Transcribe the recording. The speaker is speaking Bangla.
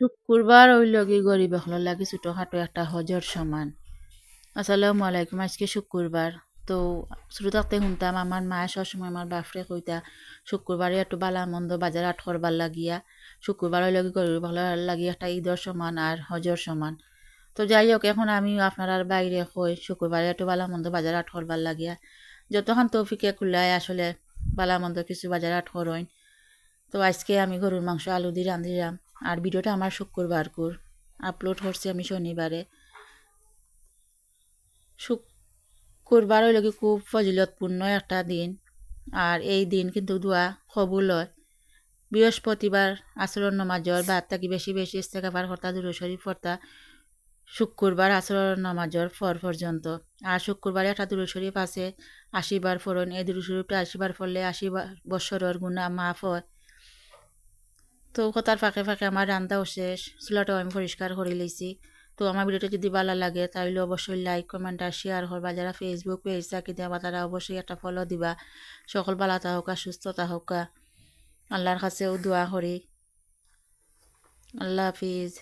শুক্রবার ওই লগি গরিব হলো লাগি ছোটোখাটো একটা হজর সমান। আসসালামু আলাইকুম, আজকে শুক্রবার। তো শুরু থাকতে শুনতাম আমার মা সবসময় আমার বাপরে কইতা শুক্রবারে একটু বালা মন্দ বাজার আট করবার লাগিয়া। শুক্রবার ওই লগি গরিব হলো লাগি একটা ঈদর সমান আর হজর সমান। তো যাই হোক এখন আমি আপনার বাইরে কই শুক্রবারে একটু বালা মন্দ বাজার আট করবার লাগিয়া। যতক্ষণ তৌফিকে কুল্লায় আসলে বালা মন্দ কিছু বাজার আট করইন তো আজকে আমি গরুর মাংস, আলু দিয়ে রাঁধিলাম আর ভিডিওটা আমার শুক্রবার কর। আপলোড করছি আমি শনিবারে। শুক্রবার হইল কি খুব ফজিলতপূর্ণ একটা দিন। আর এই দিন কিন্তু দোয়া কবুল হয়। বৃহস্পতিবার আচরণ নমাজর বাদ থাকি বেশি বেশি ইস্তেকাবার কর্তা, দুরু শরীফ কর্তা শুক্রবার আচরণ নমাজর ফর পর্যন্ত। আর শুক্রবারে একটা দুরু শরীফ আছে, আশিবার ফরন এই দুরু শরীফটা আশিবার ফললে আশি বছরের গুণা মাফ হয়। তো কথার ফাঁকে ফাঁকে আমার রান্নাও শেষ। চুলাটাও আমি পরিষ্কার করে লইছি তো আমার ভিডিওটা যদি ভালো লাগে তাহলে অবশ্যই লাইক কমেন্ট আর শেয়ার করবা। যারা ফেসবুক পেজ থাকি দেওয়া তারা অবশ্যই একটা ফলো দিবা। সকল ভালো থাকা সুস্থতা হোক আল্লাহর কাছেও দোয়া করি। আল্লাহ হাফিজ।